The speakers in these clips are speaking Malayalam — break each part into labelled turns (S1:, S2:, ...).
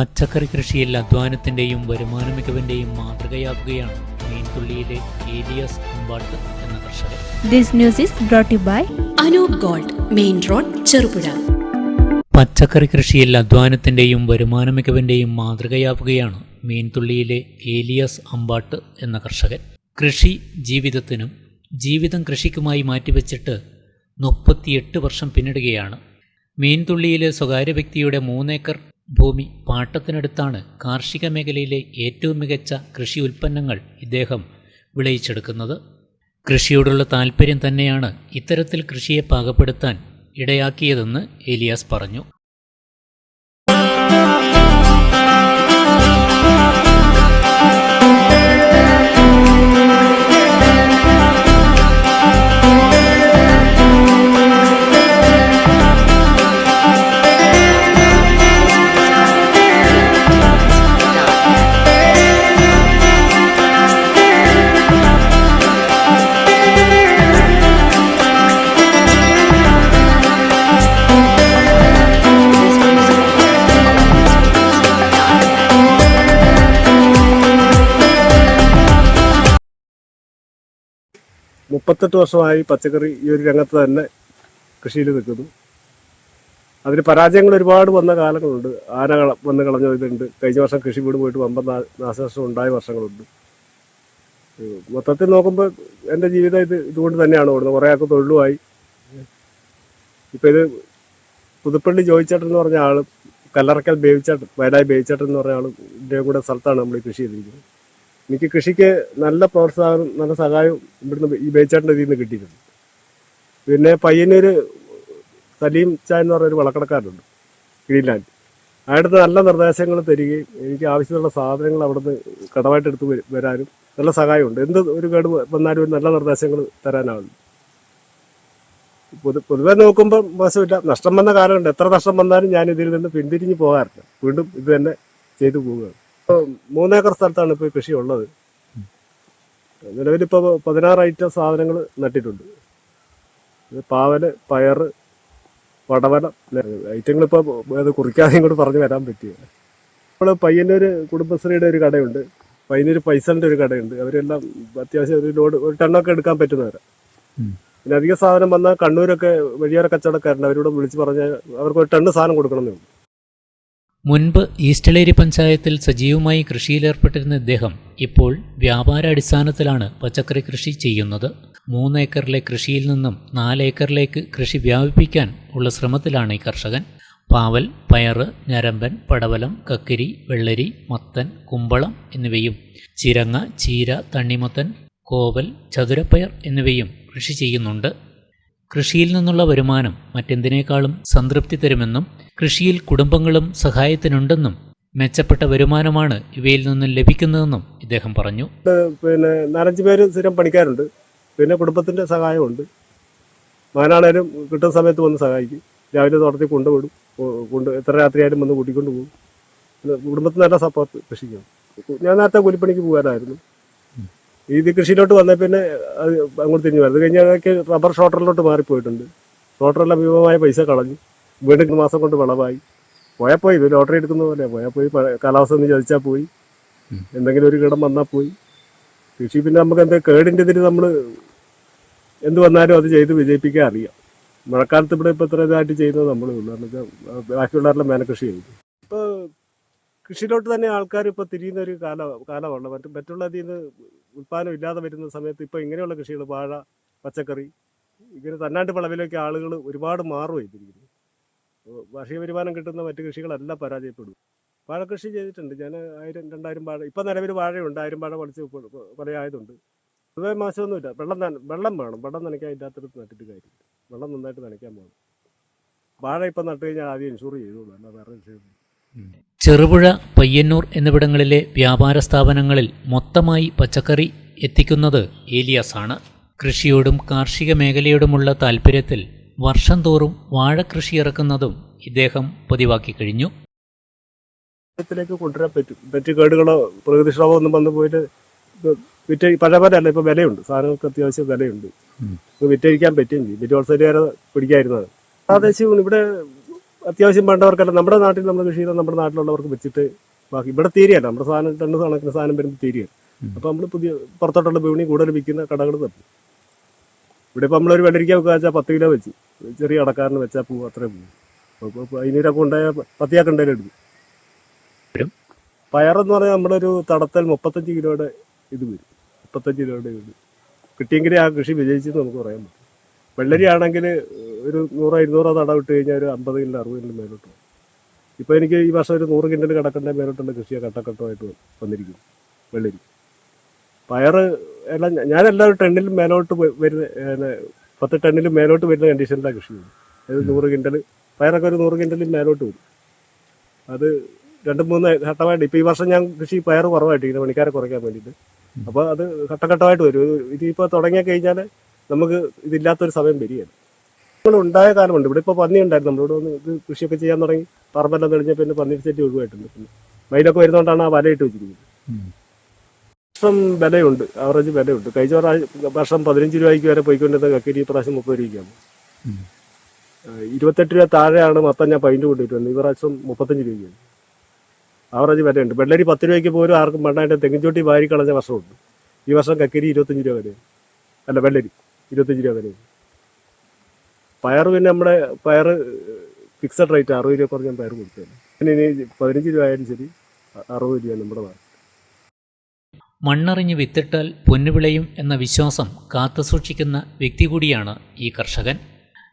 S1: പച്ചക്കറി കൃഷിയിൽ അധ്വാനത്തിന്റെയും വരുമാന മികവിന്റെയും മാതൃകയാവുകയാണ് മീൻതുള്ളിയിലെ ഏലിയസ് അമ്പാട്ട് എന്ന കർഷകൻ.
S2: This news is brought by by
S3: Anoop gold main road Cherupuzha.
S1: പച്ചക്കറി കൃഷിയിൽ അധ്വാനത്തിന്റെയും വരുമാന മികവിന്റെയും മാതൃകയാവുകയാണ് മീൻതുള്ളിയിലെ ഏലിയസ് അമ്പാട്ട് എന്ന കർഷകൻ. കൃഷി ജീവിതത്തിനും ജീവിതം കൃഷിക്കുമായി മാറ്റിവെച്ചിട്ട് മുപ്പത്തിയെട്ട് വർഷം പിന്നിടുകയാണ്. മീൻതുള്ളിയിലെ സ്വകാര്യ വ്യക്തിയുടെ മൂന്നേക്കർ ഭൂമി പാട്ടത്തിനടുത്താണ് കാർഷിക മേഖലയിലെ ഏറ്റവും മികച്ച കൃഷി ഉൽപ്പന്നങ്ങൾ ഇദ്ദേഹം വിളയിച്ചെടുക്കുന്നത്. കൃഷിയോടുള്ള താല്പര്യം തന്നെയാണ് ഇത്തരത്തിൽ കൃഷിയെ പാകപ്പെടുത്താൻ ഇടയാക്കിയതെന്ന് ഏലിയാസ് പറഞ്ഞു.
S4: മുപ്പത്തെട്ട് വർഷമായി പച്ചക്കറി ഈ ഒരു രംഗത്ത് തന്നെ കൃഷിയിൽ നിൽക്കുന്നു. അതിന് പരാജയങ്ങൾ ഒരുപാട് വന്ന കാലങ്ങളുണ്ട്. ആന വന്ന് കളഞ്ഞ ഇതുണ്ട്. കഴിഞ്ഞ വർഷം കൃഷി വീട് പോയിട്ട് വമ്പൻ നാ- നാശനഷ്ടം ഉണ്ടായ വർഷങ്ങളുണ്ട്. മൊത്തത്തിൽ നോക്കുമ്പോൾ എന്റെ ജീവിതം ഇത് ഇതുകൊണ്ട് തന്നെയാണ് ഓടുന്നത്. കുറേ ആൾക്ക് തൊഴിലുമായി. ഇപ്പം ഇത് പുതുപ്പള്ളി ജോയിച്ചേട്ടൻ എന്ന് പറഞ്ഞ ആൾ കല്ലറക്കൽ ബേവിച്ചേട്ടൻ വയലായി ബേവിച്ചേട്ടൻ എന്ന് പറഞ്ഞ ആൾ ഇദ്ദേഹം കൂടെ സ്ഥലത്താണ് നമ്മൾ കൃഷി ചെയ്തിരിക്കുന്നത്. എനിക്ക് കൃഷിക്ക് നല്ല പ്രോത്സാഹനം നല്ല സഹായം ഇവിടുന്ന് ഈ ബേച്ചാട്ടിന്റെ ഇതിൽ നിന്ന് കിട്ടിയിട്ടുണ്ട്. പിന്നെ പയ്യന്നൂര് സലീം ചായ എന്ന് പറഞ്ഞൊരു വളക്കടക്കാരുണ്ട് ഗ്രീൻലാൻഡ്. അയാളുടെ നല്ല നിർദ്ദേശങ്ങൾ തരികയും എനിക്ക് ആവശ്യമുള്ള സാധനങ്ങൾ അവിടുന്ന് കടമായിട്ട് എടുത്ത് വരാനും നല്ല സഹായമുണ്ട്. എന്ത് ഒരു കേട് വന്നാലും ഒരു നല്ല നിർദ്ദേശങ്ങൾ തരാനാണ്. പൊതു പൊതുവെ നോക്കുമ്പോൾ മോശമില്ല. നഷ്ടം വന്ന കാലമുണ്ട്. എത്ര നഷ്ടം വന്നാലും ഞാൻ ഇതിൽ നിന്ന് പിന്തിരിഞ്ഞ് പോകാറില്ല. വീണ്ടും ഇത് തന്നെ ചെയ്തു പോവുകയാണ്. ഇപ്പോൾ മൂന്നേക്കർ സ്ഥലത്താണ് ഇപ്പോൾ കൃഷി ഉള്ളത് നിലവിലിപ്പോൾ പതിനാറ് ഐറ്റം സാധനങ്ങൾ നട്ടിട്ടുണ്ട്. പാവൽ പയറ് പടവല ഐറ്റങ്ങൾ ഇപ്പോൾ അത് കുറിക്കാതെ ഇങ്ങോട്ട് പറഞ്ഞു വരാൻ പറ്റിയ. ഇപ്പോൾ പയ്യന്നൂർ കുടുംബശ്രീയുടെ ഒരു കടയുണ്ട്. പയ്യന്നൂർ പൈസലിന്റെ ഒരു കടയുണ്ട്. അവരെല്ലാം അത്യാവശ്യം ഒരു ലോഡ് ഒരു ടണ്ണൊക്കെ എടുക്കാൻ പറ്റുന്നവരാ. പിന്നെ അധിക സാധനം വന്നാൽ കണ്ണൂരൊക്കെ വഴിയോര കച്ചവടക്കാരുണ്ട്. അവരോട് വിളിച്ച് പറഞ്ഞാൽ അവർക്ക് ഒരു ടണ്ണ് സാധനം കൊടുക്കണമെന്നേ ഉള്ളൂ.
S1: മുൻപ് ഈസ്റ്റലേരി പഞ്ചായത്തിൽ സജീവമായി കൃഷിയിലേർപ്പെട്ടിരുന്ന ഇദ്ദേഹം ഇപ്പോൾ വ്യാപാര അടിസ്ഥാനത്തിലാണ് പച്ചക്കറി കൃഷി ചെയ്യുന്നത്. മൂന്നേക്കറിലെ കൃഷിയിൽ നിന്നും നാലേക്കറിലേക്ക് കൃഷി വ്യാപിപ്പിക്കാൻ ഉള്ള ശ്രമത്തിലാണ് ഈ കർഷകൻ. പാവൽ പയറ് ഞരമ്പൻ പടവലം കക്കിരി വെള്ളരി മത്തൻ കുമ്പളം എന്നിവയും ചിരങ്ങ ചീര തണ്ണിമത്തൻ കോവൽ ചതുരപ്പയർ എന്നിവയും കൃഷി ചെയ്യുന്നുണ്ട്. കൃഷിയിൽ നിന്നുള്ള വരുമാനം മറ്റെന്തിനേക്കാളും സംതൃപ്തി തരുമെന്നും കൃഷിയിൽ കുടുംബങ്ങളും സഹായത്തിനുണ്ടെന്നും മെച്ചപ്പെട്ട വരുമാനമാണ് ഇവയിൽ നിന്നും ലഭിക്കുന്നതെന്നും ഇദ്ദേഹം പറഞ്ഞു.
S4: പിന്നെ നാലഞ്ച് പേര് സ്ഥിരം പണിക്കാരുണ്ട്. പിന്നെ കുടുംബത്തിന്റെ സഹായമുണ്ട്. മകനാണേലും കിട്ടുന്ന സമയത്ത് വന്ന് സഹായിക്കും. രാവിലെ തോട്ടത്തിൽ കൊണ്ടുവിടും. കൊണ്ട് എത്ര രാത്രിയായാലും വന്ന് കൂട്ടിക്കൊണ്ട് പോകും. കുടുംബത്തിന് നല്ല സപ്പോർട്ട് കൃഷിക്കും ഞാൻ നേരത്തെ കൂലിപ്പണിക്ക് പോകാനായിരുന്നു. ഇത് കൃഷിയിലോട്ട് വന്ന പിന്നെ അത് അങ്ങോട്ട് തിരിഞ്ഞു വരുന്നത് കഴിഞ്ഞാൽ അതൊക്കെ റബ്ബർ ഷോട്ടറിലോട്ട് മാറിപ്പോയിട്ടുണ്ട്. ഷോട്ടറെല്ലാം ഭീമമായ പൈസ കളഞ്ഞു. വീണ്ടും മാസം കൊണ്ട് വിളവായി. പോയാൽ പോയി ഇത് ലോട്ടറി എടുക്കുന്ന പോലെ പോയാൽ പോയി പ- കാലാവസ്ഥ ഒന്ന് ചതിച്ചാൽ പോയി. എന്തെങ്കിലും ഒരു കീടം വന്നാൽ പോയി. കൃഷി പിന്നെ നമുക്ക് എന്താ കേടിന്റെ ഇതിൽ നമ്മൾ എന്ത് വന്നാലും അത് ചെയ്ത് വിജയിപ്പിക്കാൻ അറിയാം. മഴക്കാലത്ത് ഇവിടെ ഇപ്പോൾ ഇത്ര ഇതായിട്ട് ചെയ്യുന്നത് നമ്മൾ ബാക്കിയുള്ളവരെല്ലാം മേനക്കൃഷി ചെയ്തു. കൃഷിയിലോട്ട് തന്നെ ആൾക്കാർ ഇപ്പോൾ തിരിയുന്ന ഒരു കാല കാലമാണ്. മറ്റു മറ്റുള്ള ഇതിൽ നിന്ന് ഇല്ലാതെ വരുന്ന സമയത്ത് ഇപ്പോൾ ഇങ്ങനെയുള്ള കൃഷികൾ വാഴ പച്ചക്കറി ഇങ്ങനെ തന്നാണ്ട് വിളവിലേക്ക് ആളുകൾ ഒരുപാട് മാറും ഇതിരിക്കുന്നു വാർഷിക വരുമാനം കിട്ടുന്ന മറ്റു കൃഷികളെല്ലാം പരാജയപ്പെടും വാഴ കൃഷി ചെയ്തിട്ടുണ്ട്. ഞാൻ ആയിരം രണ്ടായിരം വാഴ ഇപ്പം നിലവിൽ വാഴയുണ്ട്. ആയിരം വാഴ വളച്ച് കുറേ ആയതുണ്ട് പൊതുവേ മാസമൊന്നുമില്ല വെള്ളം വെള്ളം വേണം. വെള്ളം നനയ്ക്കാൻ ഇല്ലാത്തടത്ത് നട്ടിട്ട് കാര്യമില്ല. വെള്ളം നന്നായിട്ട് നനയ്ക്കാൻ പോകണം വാഴ ഇപ്പം നട്ട് കഴിഞ്ഞാൽ ആദ്യം ഇൻഷൂർ ചെയ്തോളൂ. അല്ല വേറെ വിഷയം
S1: ചെറുപുഴ പയ്യന്നൂർ എന്നിവിടങ്ങളിലെ വ്യാപാര സ്ഥാപനങ്ങളിൽ മൊത്തമായി പച്ചക്കറി എത്തിക്കുന്നത് ഏലിയാസാണ്. കൃഷിയോടും കാർഷിക മേഖലയോടുമുള്ള താൽപ്പര്യത്തിൽ വർഷം തോറും വാഴക്കൃഷി ഇറക്കുന്നതും ഇദ്ദേഹം പതിവാക്കി കഴിഞ്ഞു.
S4: ത്തിലേക്ക് കൊണ്ടുവരാൻ പറ്റും. മറ്റു പ്രകൃതിക്ഷോഭം ഒന്നും വന്നു പോയിട്ട് വിറ്റ പല പല അല്ല ഇപ്പൊ വിലയുണ്ട്. സാധനങ്ങൾക്ക് അത്യാവശ്യം വിലയുണ്ട്. വിറ്റഴിക്കാൻ പറ്റുകയും ചെയ്യും. വിറ്റ് ഹോൾസെയിലുകാരെ പിടിക്കായിരുന്നത്. പ്രാദേശികം ഇവിടെ അത്യാവശ്യം വേണ്ടവർക്കല്ല. നമ്മുടെ നാട്ടിൽ നമ്മൾ കൃഷി ചെയ്താൽ നമ്മുടെ നാട്ടിലുള്ളവർക്ക് വെച്ചിട്ട് ബാക്കി. ഇവിടെ തീരെയല്ല നമ്മുടെ സാധനം രണ്ട് കണക്കിന് സാധനം വരുമ്പോൾ തീരെയല്ല അപ്പൊ നമ്മൾ പുതിയ പുറത്തോട്ടുള്ള വിപണി കൂടുതൽ വിൽക്കുന്ന കടകൾ തപ്പി ഇവിടെ ഇപ്പൊ നമ്മളൊരു വെള്ളരിക്ക വെക്കുക വെച്ചാൽ പത്ത് കിലോ വെച്ച്. ചെറിയ അടക്കാരന് വെച്ചാൽ പോകും അത്രേ പോകും അതിനൊക്കെ ഉണ്ടായ പത്തിയാക്ക് ഉണ്ടായാലും എടുക്കും. പയറെന്ന് പറഞ്ഞാൽ നമ്മളൊരു തടത്തൽ മുപ്പത്തഞ്ച് കിലോയുടെ ഇത് വരും. മുപ്പത്തഞ്ച് കിലോയുടെ ഇത് കിട്ടിയെങ്കിലേ ആ കൃഷി വിജയിച്ചെന്ന് നമുക്ക് പറയാൻ പറ്റും. വെള്ളരി ആണെങ്കിൽ ഒരു നൂറോ ഇരുന്നൂറോ തട വിട്ട് കഴിഞ്ഞാൽ ഒരു അമ്പത് കിലോ അറുപത് കിലോ മേലോട്ട് പോകും. ഇപ്പോൾ എനിക്ക് ഈ വർഷം ഒരു നൂറ് കിൻഡൽ കിടക്കേണ്ട മേലോട്ടുള്ള കൃഷിയെ ഘട്ടഘട്ടമായിട്ട് വന്നിരിക്കും വെള്ളരി. പയറ് എല്ലാം ഞാനെല്ലാം ഒരു ടണ്ണിലും മേലോട്ട് വരുന്ന പത്ത് ടെണ്ണിലും മേലോട്ട് വരുന്ന കണ്ടീഷനിലാണ് കൃഷി ചെയ്യുന്നത്. അത് നൂറ് കിൻഡൽ പയറൊക്കെ ഒരു നൂറ് കിൻഡലും മേലോട്ട് വരും. അത് രണ്ട് മൂന്ന് ഘട്ടമായിട്ട് ഇപ്പൊ ഈ വർഷം ഞാൻ കൃഷി പയർ കുറവായിട്ട് ഇങ്ങനെ പണിക്കാരെ കുറയ്ക്കാൻ വേണ്ടിയിട്ട്. അപ്പോൾ അത് ഘട്ടഘട്ടമായിട്ട് വരും. ഇതിപ്പോൾ ഇതിപ്പോ തുടങ്ങിയ കഴിഞ്ഞാൽ നമുക്ക് ഇതില്ലാത്തൊരു സമയം വരികയാണ്. ഉണ്ടായ കാലമുണ്ട് ഇവിടെ ഇപ്പൊ പന്നി ഉണ്ടായിരുന്നു. നമ്മളിവിടെ വന്ന് ഇത് കൃഷിയൊക്കെ ചെയ്യാൻ തുടങ്ങി. പറമ്പെല്ലാം തെളിഞ്ഞ പിന്നെ പന്നി സെറ്റ് ഒഴിവായിട്ടുണ്ട്. പിന്നെ മയിലൊക്കെ വരുന്നതുകൊണ്ടാണ് ആ വലയിട്ട് വെച്ചിരിക്കുന്നത്. വർഷം വിലയുണ്ട്. ആവറേജ് വിലയുണ്ട്. കഴിഞ്ഞ വർഷം പതിനഞ്ച് രൂപയ്ക്ക് വരെ പോയിക്കൊണ്ടിരുന്ന കക്കരി ഈ പ്രാവശ്യം മുപ്പത് രൂപയ്ക്കാണ്. ഇരുപത്തെട്ട് രൂപ താഴെയാണ് മൊത്തം ഞാൻ പൈന്റ് കൊണ്ടിട്ട് വന്നത് ഈ പ്രാവശ്യം മുപ്പത്തഞ്ച് രൂപയ്ക്കാണ്. ആവറേജ് വിലയുണ്ട്. വെള്ളരി പത്ത് രൂപയ്ക്ക് പോലും ആർക്കും വേണ്ടായിട്ട് തെങ്ങിൻചോട്ടി വാരി കളഞ്ഞ വർഷമുണ്ട്. ഈ വർഷം കക്കരി ഇരുപത്തഞ്ച് രൂപ വരെയാണ്. അല്ല വെള്ളരി ഇരുപത്തഞ്ച് രൂപ വിലയാണ് പയർ പിന്നെ നമ്മുടെ പയർ ഫിക്സഡ് റേറ്റ് അറുപത് രൂപ കുറഞ്ഞ പയർ കൊടുത്തത് പിന്നെ ഇനി പതിനഞ്ച് രൂപ ആയാലും ശരി അറുപത് രൂപ നമ്മുടെ
S1: മണ്ണറിഞ്ഞ് വിത്തിട്ടാൽ പൊന്നുവിളയും എന്ന വിശ്വാസം കാത്തുസൂക്ഷിക്കുന്ന വ്യക്തി കൂടിയാണ് ഈ കർഷകൻ.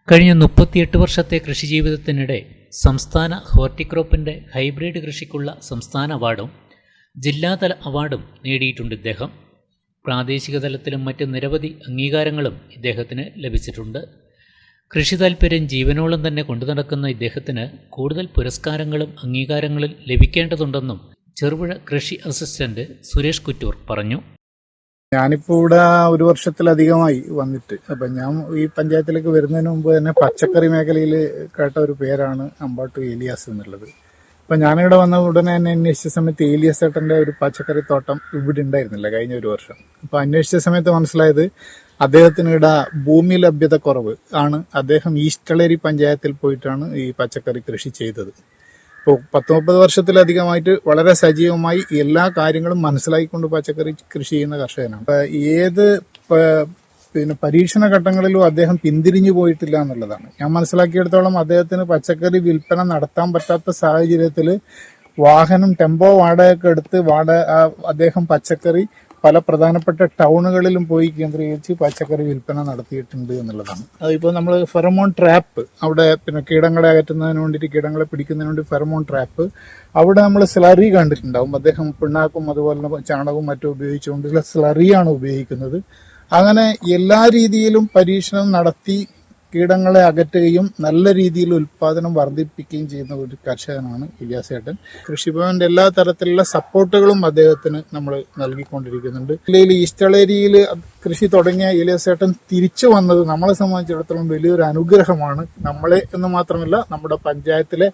S1: കഴിഞ്ഞ മുപ്പത്തിയെട്ട് വർഷത്തെ കൃഷി ജീവിതത്തിനിടെ സംസ്ഥാന ഹോർട്ടിക്രോപ്പിന്റെ ഹൈബ്രിഡ് കൃഷിക്കുള്ള സംസ്ഥാന അവാർഡും ജില്ലാതല അവാർഡും നേടിയിട്ടുണ്ട് ഇദ്ദേഹം. പ്രാദേശിക തലത്തിലും മറ്റ് നിരവധി അംഗീകാരങ്ങളും ഇദ്ദേഹത്തിന് ലഭിച്ചിട്ടുണ്ട്. കൃഷി താൽപ്പര്യം ജീവനോളം തന്നെ കൊണ്ടു നടക്കുന്ന ഇദ്ദേഹത്തിന് കൂടുതൽ പുരസ്കാരങ്ങളും അംഗീകാരങ്ങളും ലഭിക്കേണ്ടതുണ്ടെന്നും ചെറുപുഴ കൃഷി അസിസ്റ്റന്റ് സുരേഷ് കുറ്റൂർ പറഞ്ഞു.
S5: ഞാനിപ്പോ ഇവിടെ ഒരു വർഷത്തിലധികമായി വന്നിട്ട്. അപ്പൊ ഞാൻ ഈ പഞ്ചായത്തിലേക്ക് വരുന്നതിന് മുമ്പ് തന്നെ പച്ചക്കറി മേഖലയിൽ കേട്ട ഒരു പേരാണ് അമ്പാട്ടു ഏലിയാസ് എന്നുള്ളത്. അപ്പൊ ഞാനിവിടെ വന്ന ഉടനെ തന്നെ അന്വേഷിച്ച സമയത്ത് ഏലിയാസ് ഏട്ടന്റെ ഒരു പച്ചക്കറി തോട്ടം ഇവിടെ ഉണ്ടായിരുന്നില്ല കഴിഞ്ഞ ഒരു വർഷം. അപ്പൊ അന്വേഷിച്ച സമയത്ത് മനസ്സിലായത് അദ്ദേഹത്തിന് ഇവിടെ ഭൂമി ലഭ്യത കുറവ് ആണ്. അദ്ദേഹം ഈസ്റ്റളേരി പഞ്ചായത്തിൽ പോയിട്ടാണ് ഈ പച്ചക്കറി കൃഷി ചെയ്തത്. ഇപ്പോൾ പത്ത് മുപ്പത് വർഷത്തിലധികമായിട്ട് വളരെ സജീവമായി എല്ലാ കാര്യങ്ങളും മനസ്സിലാക്കിക്കൊണ്ട് പച്ചക്കറി കൃഷി ചെയ്യുന്ന കർഷകനാണ്. ഏത് പിന്നെ പരീക്ഷണ ഘട്ടങ്ങളിലും അദ്ദേഹം പിന്തിരിഞ്ഞു പോയിട്ടില്ല എന്നുള്ളതാണ്. ഞാൻ മനസ്സിലാക്കിയെടുത്തോളം അദ്ദേഹത്തിന് പച്ചക്കറി വിൽപ്പന നടത്താൻ പറ്റാത്ത സാഹചര്യത്തിൽ വാഹനം ടെമ്പോ വാടകയൊക്കെ എടുത്ത് വാടക അദ്ദേഹം പച്ചക്കറി പല പ്രധാനപ്പെട്ട ടൗണുകളിലും പോയി കേന്ദ്രീകരിച്ച് പച്ചക്കറി വിൽപ്പന നടത്തിയിട്ടുണ്ട് എന്നുള്ളതാണ്. അതിപ്പോൾ നമ്മൾ ഫെറമോൺ ട്രാപ്പ് അവിടെ പിന്നെ കീടങ്ങളെ അകറ്റുന്നതിന് വേണ്ടിയിട്ട് കീടങ്ങളെ പിടിക്കുന്നതിന് വേണ്ടി ഫെറമോൺ ട്രാപ്പ് അവിടെ നമ്മൾ സ്ലറി കണ്ടിട്ടുണ്ടാവും. അദ്ദേഹം പിണ്ണാക്കും അതുപോലെ ചാണകവും മറ്റും ഉപയോഗിച്ചുകൊണ്ടുള്ള സ്ലറിയാണ് ഉപയോഗിക്കുന്നത്. അങ്ങനെ എല്ലാ രീതിയിലും പരീക്ഷണം നടത്തി കീടങ്ങളെ അകറ്റുകയും നല്ല രീതിയിൽ ഉൽപാദനം വർദ്ധിപ്പിക്കുകയും ചെയ്യുന്ന ഒരു കർഷകനാണ് ഇലിയാസേട്ടൻ കൃഷിഭവന്റെ എല്ലാ തരത്തിലുള്ള സപ്പോർട്ടുകളും അദ്ദേഹത്തിന് നമ്മൾ നൽകിക്കൊണ്ടിരിക്കുന്നുണ്ട്. ജില്ലയിൽ ഈസ്റ്റളേരിയിൽ കൃഷി തുടങ്ങിയ ഇലിയാസേട്ടൻ തിരിച്ചു വന്നത് നമ്മളെ സംബന്ധിച്ചിടത്തോളം വലിയൊരു അനുഗ്രഹമാണ് നമ്മളെ എന്ന് മാത്രമല്ല നമ്മുടെ പഞ്ചായത്തിലെ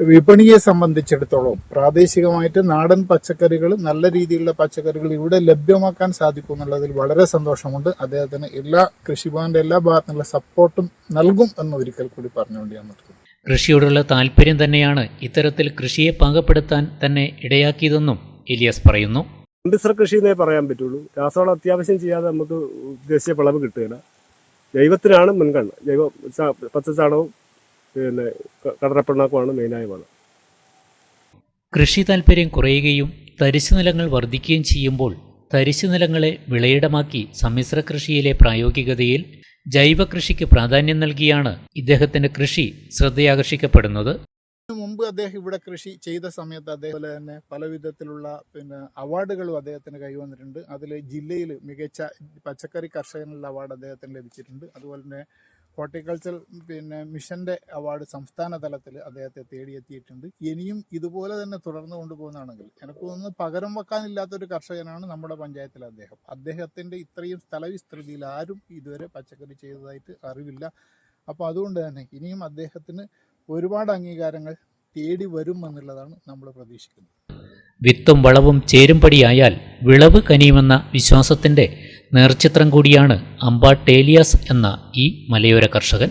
S5: വിപണിയെ സംബന്ധിച്ചിടത്തോളം. പ്രാദേശികമായിട്ട് നാടൻ പച്ചക്കറികൾ നല്ല രീതിയിലുള്ള പച്ചക്കറികൾ ഇവിടെ ലഭ്യമാക്കാൻ സാധിക്കും എന്നുള്ളതിൽ വളരെ സന്തോഷമുണ്ട്. അദ്ദേഹത്തിന് എല്ലാ കൃഷിഭവന്റെ എല്ലാ ഭാഗത്തുനിന്നുള്ള സപ്പോർട്ടും നൽകും എന്ന് ഒരിക്കൽ കൂടി പറഞ്ഞുകൊണ്ട് ഞാൻ നിർത്തുന്നു.
S1: കൃഷിയോടുള്ള താല്പര്യം തന്നെയാണ് ഇത്തരത്തിൽ കൃഷിയെ പാകപ്പെടുത്താൻ തന്നെ ഇടയാക്കിയതെന്നും ഇലിയാസ് പറയുന്നു.
S4: മിശ്ര കൃഷി എന്നേ പറയാൻ പറ്റുള്ളൂ. രാസവളം അത്യാവശ്യം ചെയ്യാതെ നമുക്ക് ഉദ്ദേശിച്ച വിളവ് കിട്ടുകയില്ല. ജൈവത്തിനാണ് മുൻഗണന. ജൈവ പച്ചച്ചാണവും പിന്നെ ക- മെയിനായ വളം
S1: കൃഷി താൽപ്പര്യം കുറയുകയും തരിശു നിലങ്ങൾ വർദ്ധിക്കുകയും ചെയ്യുമ്പോൾ തരിശു നിലങ്ങളെ വിളയിടമാക്കി സമ്മിശ്ര കൃഷിയിലെ പ്രായോഗികതയിൽ ജൈവ കൃഷിക്ക് പ്രാധാന്യം നൽകിയാണ് ഇദ്ദേഹത്തിന്റെ കൃഷി ശ്രദ്ധയാകർഷിക്കപ്പെടുന്നത്.
S5: മുമ്പ് അദ്ദേഹം ഇവിടെ കൃഷി ചെയ്ത സമയത്ത് അതേപോലെ തന്നെ പല വിധത്തിലുള്ള പിന്നെ അവാർഡുകളും അദ്ദേഹത്തിന് കൈവന്നിട്ടുണ്ട് അതിൽ ജില്ലയിൽ മികച്ച പച്ചക്കറി കർഷകനുള്ള അവാർഡ് അദ്ദേഹത്തിന് ലഭിച്ചിട്ടുണ്ട്. അതുപോലെ തന്നെ ഹോർട്ടിക്കൾച്ചർ പിന്നെ മിഷന്റെ അവാർഡ് സംസ്ഥാന തലത്തിൽ അദ്ദേഹത്തെ തേടിയെത്തിയിട്ടുണ്ട്. ഇനിയും ഇതുപോലെ തന്നെ തുടർന്നു കൊണ്ടുപോകുന്നതാണെങ്കിൽ എനിക്ക് തോന്നുന്നു പകരം വെക്കാനില്ലാത്തൊരു കർഷകനാണ് നമ്മുടെ പഞ്ചായത്തിലെ അദ്ദേഹം. അദ്ദേഹത്തിന്റെ ഇത്രയും സ്ഥലവിസ്തൃതിയിൽ ആരും ഇതുവരെ പച്ചക്കറി ചെയ്തതായിട്ട് അറിവില്ല. അപ്പോൾ അതുകൊണ്ട് തന്നെ ഇനിയും അദ്ദേഹത്തിന് ഒരുപാട് അംഗീകാരങ്ങൾ തേടി വരും എന്നുള്ളതാണ് നമ്മൾ പ്രതീക്ഷിക്കുന്നത്.
S1: വിത്തും വളവും ചേരുംപടിയായാൽ വിളവ് കനിയുമെന്ന വിശ്വാസത്തിന്റെ നേർചിത്രം കൂടിയാണ് അമ്പാട്ടേലിയാസ് എന്ന ഈ മലയോര കർഷകൻ.